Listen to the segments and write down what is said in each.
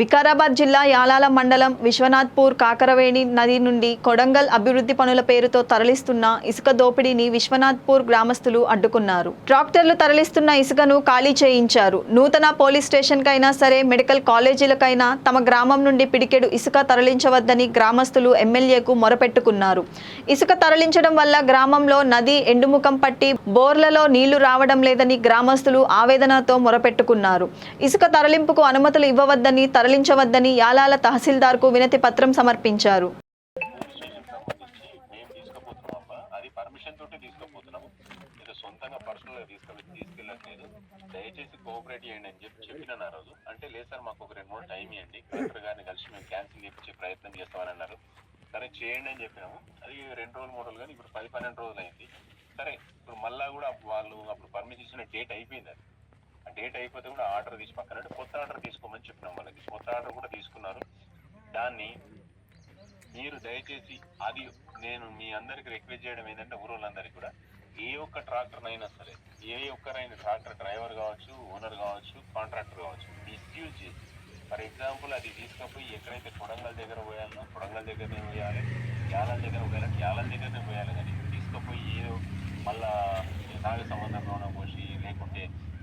వికారాబాద్ జిల్లా యాలాల మండలం విశ్వనాథ్పూర్ కాకరవేణి నది నుండి కొడంగల్ అభివృద్ధి పనుల పేరుతో తరలిస్తున్న ఇసుక దోపిడీని విశ్వనాథ్పూర్ గ్రామస్తులు అడ్డుకున్నారు. ట్రాక్టర్లు తరలిస్తున్న ఇసుకను ఖాళీ చేయించారు. నూతన పోలీస్ స్టేషన్కైనా సరే మెడికల్ కాలేజీలకైనా తమ గ్రామం నుండి పిడికెడు ఇసుక తరలించవద్దని గ్రామస్తులు ఎమ్మెల్యేకు మొరపెట్టుకున్నారు. ఇసుక తరలించడం వల్ల గ్రామంలో నది ఎండుముఖం పట్టి బోర్లలో నీళ్ళు రావడం లేదని గ్రామస్తులు ఆవేదనతో మొరపెట్టుకున్నారు. ఇసుక తరలింపుకు అనుమతులు ఇవ్వవద్దని తరలించవద్దని యాలాల తహసీల్దార్కు వినతి పత్రం సమర్పించారు. మేము అబ్బా. అది పర్మిషన్ తోటి సొంతంగా పర్సనల్గా తీసుకెళ్ళి తీసుకెళ్ళట్లేదు. దయచేసి కోఆపరేట్ చేయండి అని చెప్పి చెప్పిన ఆ రోజు. అంటే లేదు సార్ మాకు ఒక రెండు మూడు టైం ఇవ్వండి. కలెక్టర్ గారిని కలిసి మేము క్యాన్సిల్ చేయించే ప్రయత్నం చేస్తామని అన్నారు. సరే చేయండి అని చెప్పినాము. అది రెండు రోజులు మూడు రోజులు కానీ ఇప్పుడు పది పన్నెండు రోజులు అయింది సరే ఇప్పుడు మళ్ళా కూడా వాళ్ళు అప్పుడు పర్మిషన్ ఇచ్చిన డేట్ అయిపోయింది అది ఆ డేట్ అయిపోతే కూడా ఆర్డర్ తీసి పక్కన కొత్త ఆర్డర్ తీసుకోమని చెప్పినాం వాళ్ళకి. కొత్త ఆర్డర్ కూడా తీసుకున్నారు. దాన్ని మీరు దయచేసి అది నేను మీ అందరికి రిక్వెస్ట్ చేయడం ఏంటంటే ఊరోళ్ళందరికీ కూడా ఏ ఒక్క ట్రాక్టర్ అయినా సరే ఏ ఒక్కరైనా ట్రాక్టర్ డ్రైవర్ కావచ్చు ఓనర్ కావచ్చు కాంట్రాక్టర్ కావచ్చు మిస్యూజ్ చేసి ఫర్ ఎగ్జాంపుల్ అది తీసుకపోయి ఎక్కడైతే కొడంగల్ దగ్గర పోయాలో కొడంగల్ దగ్గరనే పోయాలి యాలల దగ్గర పోయాలంటే యాలల దగ్గరనే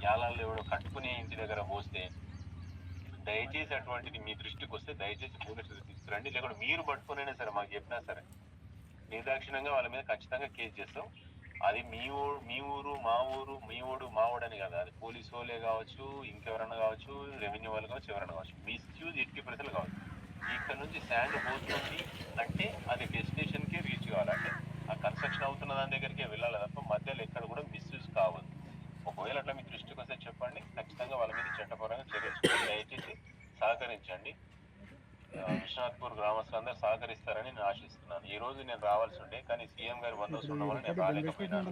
లేకుంటే ఎవడో కట్టుకుని ఇంటి దగ్గర పోస్తే దయచేసి అటువంటిది మీ దృష్టికి వస్తే దయచేసి పోలీసులు తీసుకురండి. లేకుంటే మీరు పట్టుకునైనా సరే మాకు చెప్పినా సరే నిర్దాక్షిణ్యంగా వాళ్ళ మీద ఖచ్చితంగా కేసు చేస్తాం. అది మీ ఊరు మీ ఊరు మా ఊరు మీ ఊడు మా ఊడు అని అది పోలీస్ వాళ్ళే కావచ్చు ఇంకెవరన్నా కావచ్చు రెవెన్యూ వాళ్ళు కావచ్చు ఎవరైనా కావచ్చు. మిస్యూజ్ ఎట్టి ప్రజలు కావచ్చు. ఇక్కడ నుంచి శాండ్ పోతుంది అంటే అది డెస్టినేషన్కే రీచ్ కావాలంటే ఆ కన్స్ట్రక్షన్ అవుతున్న దాని దగ్గరికే వెళ్ళాలి తప్ప మధ్యలో ఎక్కడ కూడా మిస్యూజ్ కావద్దు ఒకవేళ అట్లా మీ దృష్టికి వస్తే చెప్పండి ఖచ్చితంగా వాళ్ళ మీద చట్టపరంగా చర్యలు దయచేసి సహకరించండి. విశ్వనాథ్పూర్ గ్రామస్తులు గ్రామస్తులందరూ సహకరిస్తారని నేను ఆశిస్తున్నాను. ఈ రోజు నేను రావాల్సి ఉండే కానీ సీఎం గారి బందోబస్తు ఉండడం వల్ల నేను రాలేకపోయినాను